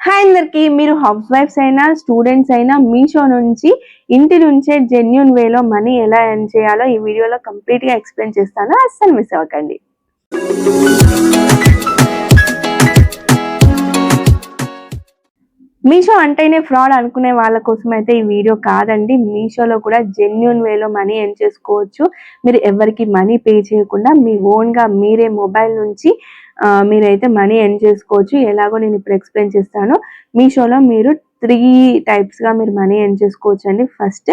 Hi అందరికి మీరు house వైఫ్స్ అయినా స్టూడెంట్స్ అయినా మీషో నుంచి ఇంటి నుంచే జెన్యున్ వేలో మనీ ఎలా ఎర్న్ చేయాలో ఈ వీడియోలో కంప్లీట్గా ఎక్స్ప్లెయిన్ చేస్తాను. అస్సలు మిస్ అవ్వకండి. మీషో అంటేనే ఫ్రాడ్ అనుకునే వాళ్ళ కోసం అయితే ఈ వీడియో కాదండి. మీషోలో కూడా జెన్యున్ వేలో మనీ ఎర్న్ చేసుకోవచ్చు. మీరు ఎవరికి మనీ పే చేయకుండా మీ ఓన్గా మీరే మొబైల్ నుంచి మీరైతే మనీ ఎర్న్ చేసుకోవచ్చు. ఎలాగో నేను ఇప్పుడు ఎక్స్ప్లెయిన్ చేస్తాను. మీషోలో మీరు త్రీ టైప్స్గా మీరు మనీ ఎర్న్ చేసుకోవచ్చు అండి ఫస్ట్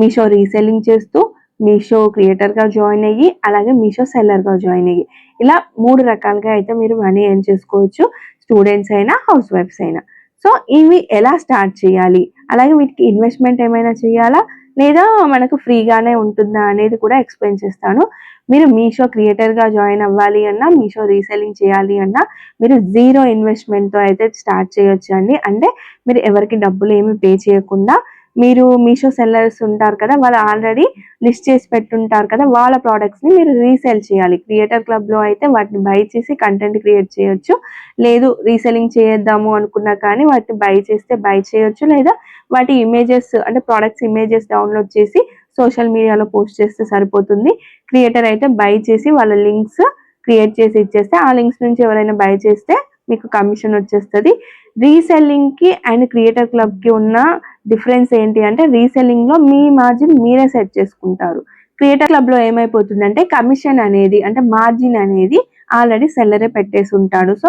మీషో రీసెల్లింగ్ చేస్తూ మీషో క్రియేటర్గా జాయిన్ అయ్యి అలాగే మీషో సెల్లర్గా జాయిన్ అయ్యి. ఇలా మూడు రకాలుగా అయితే మీరు మనీ ఎర్న్ చేసుకోవచ్చు. స్టూడెంట్స్ అయినా హౌస్ వైఫ్స్ అయినా. సో ఇవి ఎలా స్టార్ట్ చేయాలి? అలాగే వీటికి ఇన్వెస్ట్మెంట్ ఏమైనా చేయాలా? లేదా మనకు ఫ్రీగానే ఉంటుందా అనేది కూడా ఎక్స్ప్లెయిన్ చేస్తాను. మీరు మీషో క్రియేటర్గా జాయిన్ అవ్వాలి అన్నా మీషో రీసెల్లింగ్ చేయాలి అన్నా మీరు జీరో ఇన్వెస్ట్మెంట్తో అయితే స్టార్ట్ చేయొచ్చు అండి అంటే మీరు ఎవరికి డబ్బులు ఏమి పే చేయకుండా మీరు మీషో సెల్లర్స్ ఉంటారు కదా వాళ్ళు ఆల్రెడీ లిస్ట్ చేసి పెట్టుంటారు కదా వాళ్ళ ప్రోడక్ట్స్ని మీరు రీసేల్ చేయాలి. క్రియేటర్ క్లబ్లో అయితే వాటిని బై చేసి కంటెంట్ క్రియేట్ చేయొచ్చు. లేదు రీసెల్లింగ్ చేద్దాము అనుకున్నా కానీ వాటిని బై చేస్తే బై చేయొచ్చు. లేదా వాటి ఇమేజెస్ అంటే ప్రోడక్ట్స్ ఇమేజెస్ డౌన్లోడ్ చేసి సోషల్ మీడియాలో పోస్ట్ చేస్తే సరిపోతుంది. క్రియేటర్ అయితే బై చేసి వాళ్ళ లింక్స్ క్రియేట్ చేసి ఇచ్చేస్తే ఆ లింక్స్ నుంచి ఎవరైనా బై చేస్తే మీకు కమిషన్ వచ్చేస్తుంది. రీసెల్లింగ్కి అండ్ క్రియేటర్ క్లబ్కి ఉన్న డిఫరెన్స్ ఏంటి అంటే రీసెల్లింగ్లో మీ మార్జిన్ మీరే సెట్ చేసుకుంటారు. క్రియేటర్ క్లబ్లో ఏమైపోతుందంటే కమిషన్ అనేది అంటే మార్జిన్ అనేది ఆల్రెడీ సెల్లరే పెట్టేసి ఉంటాడు. సో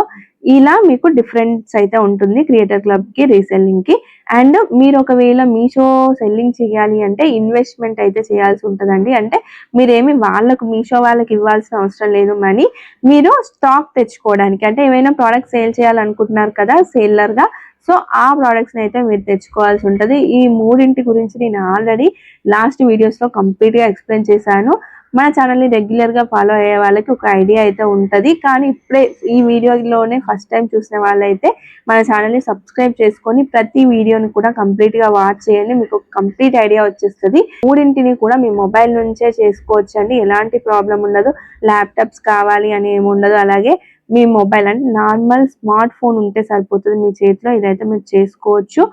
ఇలా మీకు డిఫరెన్స్ అయితే ఉంటుంది క్రియేటర్ క్లబ్కి రీసెల్లింగ్కి. అండ్ మీరు ఒకవేళ మీషో సెల్లింగ్ చేయాలి అంటే ఇన్వెస్ట్మెంట్ అయితే చేయాల్సి ఉంటుందండి. అంటే మీరేమి వాళ్ళకు మీషో వాళ్ళకి ఇవ్వాల్సిన అవసరం లేదు. మనీ మీరు స్టాక్ తెచ్చుకోవడానికి అంటే ఏమైనా ప్రోడక్ట్ సేల్ చేయాలనుకుంటున్నారు కదా సేల్లర్గా సో ఆ ప్రోడక్ట్స్ని అయితే మీరు తెచ్చుకోవాల్సి ఉంటుంది. ఈ మూడింటి గురించి నేను ఆల్రెడీ లాస్ట్ వీడియోస్లో కంప్లీట్గా ఎక్స్ప్లెయిన్ చేశాను. మన ఛానల్ని రెగ్యులర్గా ఫాలో అయ్యే వాళ్ళకి ఒక ఐడియా అయితే ఉంటుంది. కానీ ఇప్పుడే ఈ వీడియోలోనే ఫస్ట్ టైం చూసిన వాళ్ళైతే మన ఛానల్ని సబ్స్క్రైబ్ చేసుకొని ప్రతి వీడియోని కూడా కంప్లీట్గా వాచ్ చేయండి. మీకు కంప్లీట్ ఐడియా వచ్చేస్తుంది. మూడింటిని కూడా మీ మొబైల్ నుంచే చేసుకోవచ్చండి. ఎలాంటి ప్రాబ్లం ఉండదు. ల్యాప్టాప్స్ కావాలి అని ఏమి ఉండదు అలాగే మీ మొబైల్ అంటే నార్మల్ స్మార్ట్ ఫోన్ ఉంటే సరిపోతుంది. మీ చేతిలో ఇదైతే మీరు చేసుకోవచ్చు.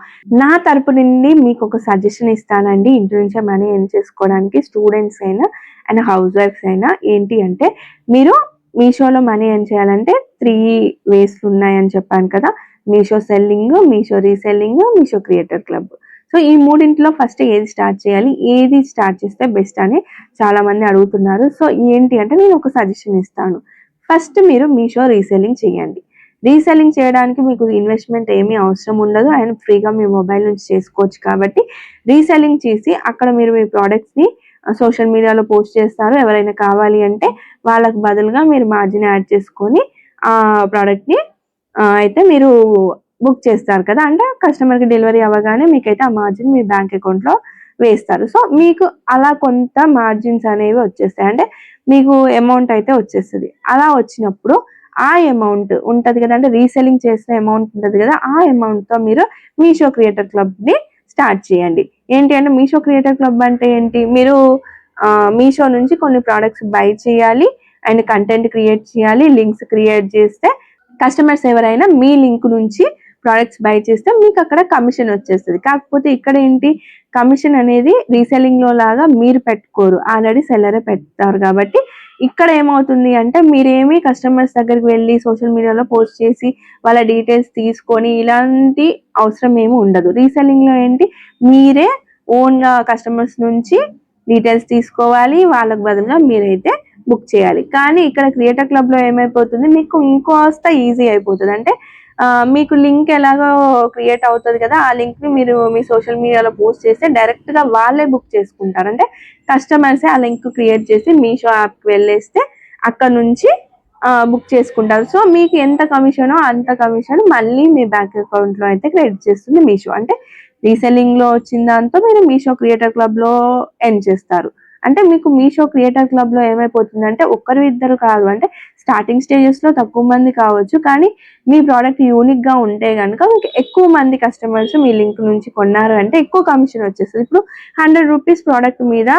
నా తరపు నుండి మీకు ఒక సజెషన్ ఇస్తానండి. ఇంటి నుంచే మనీ ఏం చేసుకోవడానికి స్టూడెంట్స్ అయినా అండ్ హౌస్ వైఫ్స్ అయినా ఏంటి అంటే మీరు మీషోలో మనీ ఏం చేయాలంటే త్రీ వేస్లు ఉన్నాయని చెప్పాను కదా. Meesho selling Meesho reselling Meesho creator club so ఈ మూడింటిలో ఫస్ట్ ఏది స్టార్ట్ చేయాలి? ఏది స్టార్ట్ చేస్తే బెస్ట్ అని చాలా మంది అడుగుతున్నారు. సో ఏంటి అంటే నేను ఒక సజెషన్ ఇస్తాను. ఫస్ట్ మీరు మీషో రీసెల్లింగ్ చేయండి. రీసెల్లింగ్ చేయడానికి మీకు ఇన్వెస్ట్మెంట్ ఏమీ అవసరం ఉండదు. అండ్ ఫ్రీగా మీ మొబైల్ నుంచి చేసుకోవచ్చు కాబట్టి రీసెల్లింగ్ చేసి అక్కడ మీరు మీ ప్రోడక్ట్స్ని సోషల్ మీడియాలో పోస్ట్ చేస్తారు. ఎవరైనా కావాలి అంటే వాళ్ళకు బదులుగా మీరు మార్జిన్ యాడ్ చేసుకొని ఆ ప్రోడక్ట్ని అయితే మీరు బుక్ చేస్తారు కదా. అంటే కస్టమర్కి డెలివరీ అవ్వగానే మీకైతే ఆ మార్జిన్ మీ బ్యాంక్ అకౌంట్లో వేస్తారు. సో మీకు అలా కొంత మార్జిన్స్ అనేవి వచ్చేస్తాయి. అంటే మీకు అమౌంట్ అయితే వచ్చేస్తుంది. అలా వచ్చినప్పుడు ఆ అమౌంట్ ఉంటుంది కదా అంటే రీసెల్లింగ్ చేసిన అమౌంట్ ఉంటుంది కదా ఆ అమౌంట్తో మీరు మీషో క్రియేటర్ క్లబ్ని స్టార్ట్ చేయండి. ఏంటి అంటే మీషో క్రియేటర్ క్లబ్ అంటే ఏంటి? మీరు మీషో నుంచి కొన్ని ప్రోడక్ట్స్ బై చేయాలి అండ్ కంటెంట్ క్రియేట్ చేయాలి లింక్స్ క్రియేట్ చేస్తే కస్టమర్స్ ఎవరైనా మీ లింక్ నుంచి ప్రోడక్ట్స్ బై చేస్తే మీకు అక్కడ కమిషన్ వచ్చేస్తుంది. కాకపోతే ఇక్కడ ఏంటి? కమిషన్ అనేది రీసెల్లింగ్లో లాగా మీరు పెట్టుకోరు. ఆల్రెడీ సెల్లరే పెడతారు కాబట్టి ఇక్కడ ఏమవుతుంది అంటే మీరేమి కస్టమర్స్ దగ్గరికి వెళ్ళి సోషల్ మీడియాలో పోస్ట్ చేసి వాళ్ళ డీటెయిల్స్ తీసుకొని ఇలాంటి అవసరం ఏమి ఉండదు. రీసెల్లింగ్లో ఏంటి? మీరే ఓన్గా కస్టమర్స్ నుంచి డీటెయిల్స్ తీసుకోవాలి. వాళ్ళకు బదులుగా మీరైతే బుక్ చేయాలి. కానీ ఇక్కడ క్రియేటర్ క్లబ్లో ఏమైపోతుంది? మీకు ఇంకోస్త ఈజీ అయిపోతుంది. అంటే మీకు లింక్ ఎలాగో క్రియేట్ అవుతుంది కదా ఆ లింక్ని మీరు మీ సోషల్ మీడియాలో పోస్ట్ చేస్తే డైరెక్ట్గా వాళ్ళే బుక్ చేసుకుంటారు. అంటే కస్టమర్సే ఆ లింక్ క్రియేట్ చేసి మీషో యాప్కి వెళ్ళేస్తే అక్కడ నుంచి బుక్ చేసుకుంటారు. సో మీకు ఎంత కమిషనో అంత కమిషన్ మళ్ళీ మీ బ్యాంక్ అకౌంట్లో అయితే క్రెడిట్ చేస్తుంది మీషో. అంటే రీసెల్లింగ్లో వచ్చిన దాంతో మీరు మీషో క్రియేటర్ క్లబ్లో ఎన్ చేస్తారు. అంటే మీకు మీషో క్రియేటర్ క్లబ్లో ఏమైపోతుందంటే ఒక్కరు ఇద్దరు కాదు. అంటే స్టార్టింగ్ స్టేజెస్లో తక్కువ మంది కావచ్చు కానీ మీ ప్రోడక్ట్ యూనిక్గా ఉంటే కనుక మీకు ఎక్కువ మంది కస్టమర్స్ మీ లింక్ నుంచి కొన్నారు అంటే ఎక్కువ కమిషన్ వచ్చేస్తుంది. ఇప్పుడు హండ్రెడ్ రూపీస్ ప్రోడక్ట్ మీద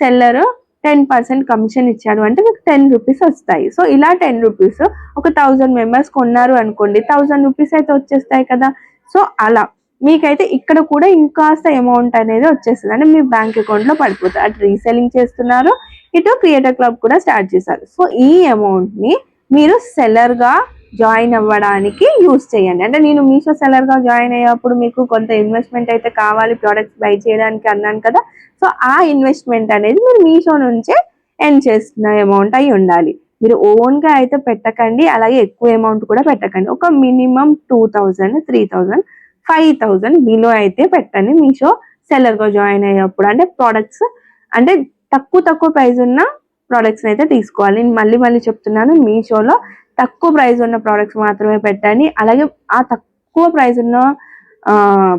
సెల్లర్ టెన్ పర్సెంట్ కమిషన్ ఇచ్చాడు అంటే మీకు టెన్ రూపీస్ వస్తాయి. సో ఇలా టెన్ రూపీస్ ఒక థౌజండ్ మెంబర్స్ కొన్నారు అనుకోండి థౌజండ్ రూపీస్ అయితే వచ్చేస్తాయి కదా. సో అలా మీకైతే ఇక్కడ కూడా ఇంకాస్త అమౌంట్ అనేది వచ్చేస్తుంది అంటే మీ బ్యాంక్ అకౌంట్లో పడిపోతుంది. అటు రీసెల్లింగ్ చేస్తున్నారు ఇటు క్రియేటర్ క్లబ్ కూడా స్టార్ట్ చేశారు. సో ఈ అమౌంట్ని మీరు సెల్లర్గా జాయిన్ అవ్వడానికి యూస్ చేయండి. అంటే నేను మీషో సెల్లర్గా జాయిన్ అయ్యేప్పుడు మీకు కొంత ఇన్వెస్ట్మెంట్ అయితే కావాలి ప్రోడక్ట్స్ బై చేయడానికి అన్నాను కదా. సో ఆ ఇన్వెస్ట్మెంట్ అనేది మీరు మీషో నుంచే ఎండ్ చేస్తున్న అమౌంట్ అయి ఉండాలి. మీరు ఓన్గా అయితే పెట్టకండి అలాగే ఎక్కువ అమౌంట్ కూడా పెట్టకండి. ఒక minimum two thousand three thousand five thousand below అయితే పెట్టండి. మీషో సెల్లర్గా జాయిన్ అయ్యేప్పుడు అంటే ప్రోడక్ట్స్ అంటే తక్కువ తక్కువ ప్రైస్ ఉన్న ప్రోడక్ట్స్ అయితే తీసుకోవాలి. నేను మళ్ళీ మళ్ళీ చెప్తున్నాను మీషోలో తక్కువ ప్రైస్ ఉన్న ప్రోడక్ట్స్ మాత్రమే పెట్టండి. అలాగే ఆ తక్కువ ప్రైస్ ఉన్న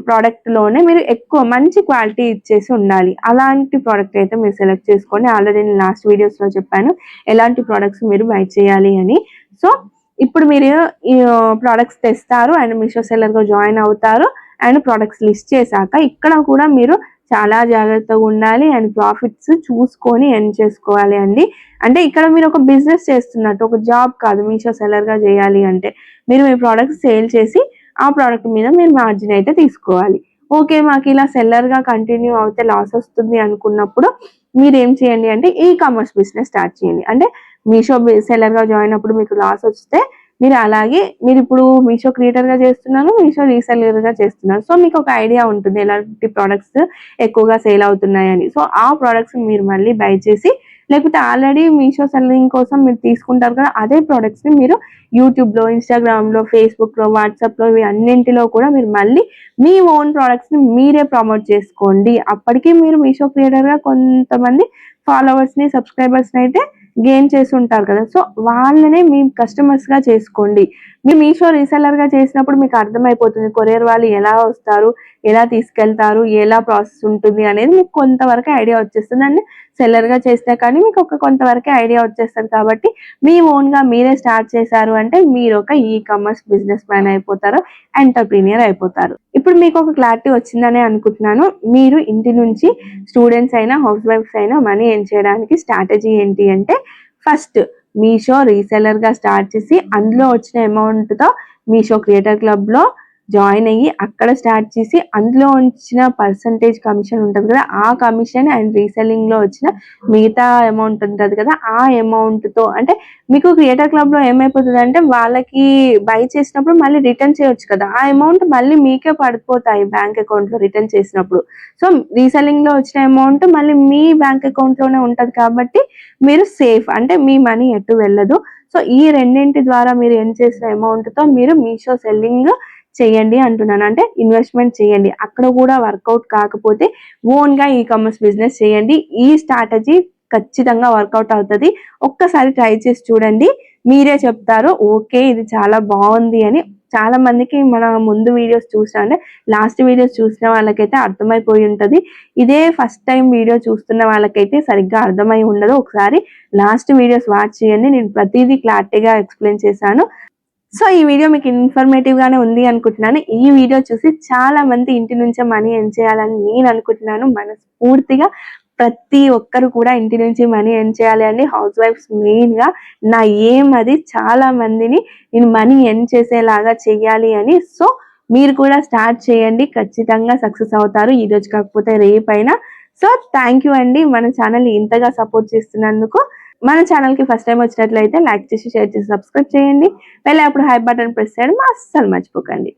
ప్రోడక్ట్లోనే మీరు ఎక్కువ మంచి క్వాలిటీ ఇచ్చేసి ఉండాలి. అలాంటి ప్రోడక్ట్ అయితే మీరు సెలెక్ట్ చేసుకోండి. ఆల్రెడీ నేను లాస్ట్ వీడియోస్లో చెప్పాను ఎలాంటి ప్రోడక్ట్స్ మీరు బై చేయాలి అని. సో ఇప్పుడు మీరు ఈ ప్రోడక్ట్స్ తెస్తారు అండ్ మీషో సెల్లర్గా జాయిన్ అవుతారు అండ్ ప్రోడక్ట్స్ లిస్ట్ చేశాక ఇక్కడ కూడా మీరు చాలా జాగ్రత్తగా ఉండాలి అండ్ ప్రాఫిట్స్ చూసుకొని ఎన్ చేసుకోవాలి అండి. అంటే ఇక్కడ మీరు ఒక బిజినెస్ చేస్తున్నట్టు ఒక జాబ్ కాదు మీషో సెల్లర్గా చేయాలి అంటే మీరు మీ ప్రోడక్ట్స్ సేల్ చేసి ఆ ప్రోడక్ట్ మీద మీరు మార్జిన్ అయితే తీసుకోవాలి. ఓకే మాకు ఇలా సెల్లర్గా కంటిన్యూ అవుతే లాస్ వస్తుంది అనుకున్నప్పుడు మీరు ఏం చేయండి అంటే ఈ కామర్స్ బిజినెస్ స్టార్ట్ చేయండి. అంటే మీషో సెల్లర్గా జాయిన్ అప్పుడు మీకు లాస్ వస్తే మీరు అలాగే మీరు ఇప్పుడు మీషో క్రియేటర్గా చేస్తున్నాను మీషో రీసెల్లర్గా చేస్తున్నారు సో మీకు ఒక ఐడియా ఉంటుంది ఎలాంటి ప్రోడక్ట్స్ ఎక్కువగా సేల్ అవుతున్నాయని సో ఆ ప్రోడక్ట్స్ మీరు మళ్ళీ బై చేసి లేకపోతే ఆల్రెడీ మీషో సెల్లింగ్ కోసం మీరు తీసుకుంటారు కదా అదే ప్రోడక్ట్స్ని మీరు యూట్యూబ్లో ఇన్స్టాగ్రామ్లో ఫేస్బుక్లో వాట్సాప్లో ఇవి అన్నింటిలో కూడా మీరు మళ్ళీ మీ ఓన్ ప్రోడక్ట్స్ని మీరే ప్రమోట్ చేసుకోండి. అప్పటికి మీరు మీషో క్రియేటర్గా కొంతమంది ఫాలోవర్స్ని సబ్స్క్రైబర్స్ని అయితే గెయిన్ చేసి ఉంటారు కదా. సో వాళ్ళనే మీ కస్టమర్స్గా చేసుకోండి. మీ మీషో రీసెల్లర్గా చేసినప్పుడు మీకు అర్థమైపోతుంది కొరియర్ వాళ్ళు ఎలా వస్తారు ఎలా తీసుకెళ్తారు ఎలా ప్రాసెస్ ఉంటుంది అనేది మీకు కొంతవరకు ఐడియా వచ్చేస్తుంది. అండ్ సెల్లర్గా చేస్తే కానీ మీకు ఒక కొంతవరకు ఐడియా వచ్చేస్తుంది కాబట్టి మీ ఓన్గా మీరే స్టార్ట్ చేశారు అంటే మీరు ఒక ఈ కామర్స్ బిజినెస్ మ్యాన్ అయిపోతారు ఎంటర్ప్రీనియర్ అయిపోతారు. ఇప్పుడు మీకు ఒక క్లారిటీ వచ్చిందని అనుకుంటున్నాను. మీరు ఇంటి నుంచి స్టూడెంట్స్ అయినా హౌస్ వైఫ్స్ అయినా మనీ ఎన్ చేయడానికి స్ట్రాటజీ ఏంటి అంటే ఫస్ట్ మీషో రీసెలర్గా స్టార్ట్ చేసి అందులో వచ్చిన అమౌంట్తో మీషో క్రియేటర్ క్లబ్లో జాయిన్ అయ్యి అక్కడ స్టార్ట్ చేసి అందులో వచ్చిన పర్సంటేజ్ కమిషన్ ఉంటుంది కదా ఆ కమిషన్ అండ్ రీసెల్లింగ్లో వచ్చిన మిగతా అమౌంట్ ఉంటుంది కదా ఆ అమౌంట్తో అంటే మీకు క్రియేటర్ క్లబ్లో ఏమైపోతుంది అంటే వాళ్ళకి బై చేసినప్పుడు మళ్ళీ రిటర్న్ చేయొచ్చు కదా ఆ అమౌంట్ మళ్ళీ మీకే పడిపోతాయి బ్యాంక్ అకౌంట్లో రిటర్న్ చేసినప్పుడు. సో రీసెల్లింగ్లో వచ్చిన అమౌంట్ మళ్ళీ మీ బ్యాంక్ అకౌంట్లోనే ఉంటది కాబట్టి మీరు సేఫ్ అంటే మీ మనీ ఎటు వెళ్ళదు. సో ఈ రెండింటి ద్వారా మీరు ఏం చేసిన అమౌంట్తో మీరు మీషో సెల్లింగ్ చేయండి అంటున్నాను. అంటే ఇన్వెస్ట్మెంట్ చేయండి. అక్కడ కూడా వర్కౌట్ కాకపోతే ఓన్గా ఈ కామర్స్ బిజినెస్ చేయండి. ఈ స్ట్రాటజీ ఖచ్చితంగా వర్కౌట్ అవుతుంది. ఒక్కసారి ట్రై చేసి చూడండి. మీరే చెప్తారు ఓకే ఇది చాలా బాగుంది అని. చాలా మందికి మన ముందు వీడియోస్ చూసినా అంటే లాస్ట్ వీడియోస్ చూసిన వాళ్ళకైతే అర్థమైపోయి ఉంటుంది. ఇదే ఫస్ట్ టైం వీడియో చూస్తున్న వాళ్ళకైతే సరిగ్గా అర్థమై ఉండదు. ఒకసారి లాస్ట్ వీడియోస్ వాచ్ చేయండి. నేను ప్రతిదీ క్లారిటీగా ఎక్స్ప్లెయిన్ చేశాను. సో ఈ వీడియో మీకు ఇన్ఫర్మేటివ్ గానే ఉంది అనుకుంటున్నాను. ఈ వీడియో చూసి చాలా మంది ఇంటి నుంచే మనీ ఎన్ చేయాలని నేను అనుకుంటున్నాను. మనస్ఫూర్తిగా ప్రతి ఒక్కరు కూడా ఇంటి నుంచి మనీ ఎన్ చేయాలి అని హౌస్ వైఫ్స్ మెయిన్గా నా ఏం అది చాలా మందిని నేను మనీ ఎన్ చేసేలాగా చెయ్యాలి అని. సో మీరు కూడా స్టార్ట్ చేయండి. ఖచ్చితంగా సక్సెస్ అవుతారు. ఈ రోజు కాకపోతే రేపైనా. సో థ్యాంక్ యూ అండి. మన ఛానల్ ఇంతగా సపోర్ట్ చేస్తున్నందుకు. మన ఛానల్కి ఫస్ట్ టైం వచ్చినట్లయితే లైక్ చేసి షేర్ చేసి సబ్స్క్రైబ్ చేయండి. వెళ్ళి అప్పుడు హై బటన్ ప్రెస్ చేయడం అస్సలు మర్చిపోకండి.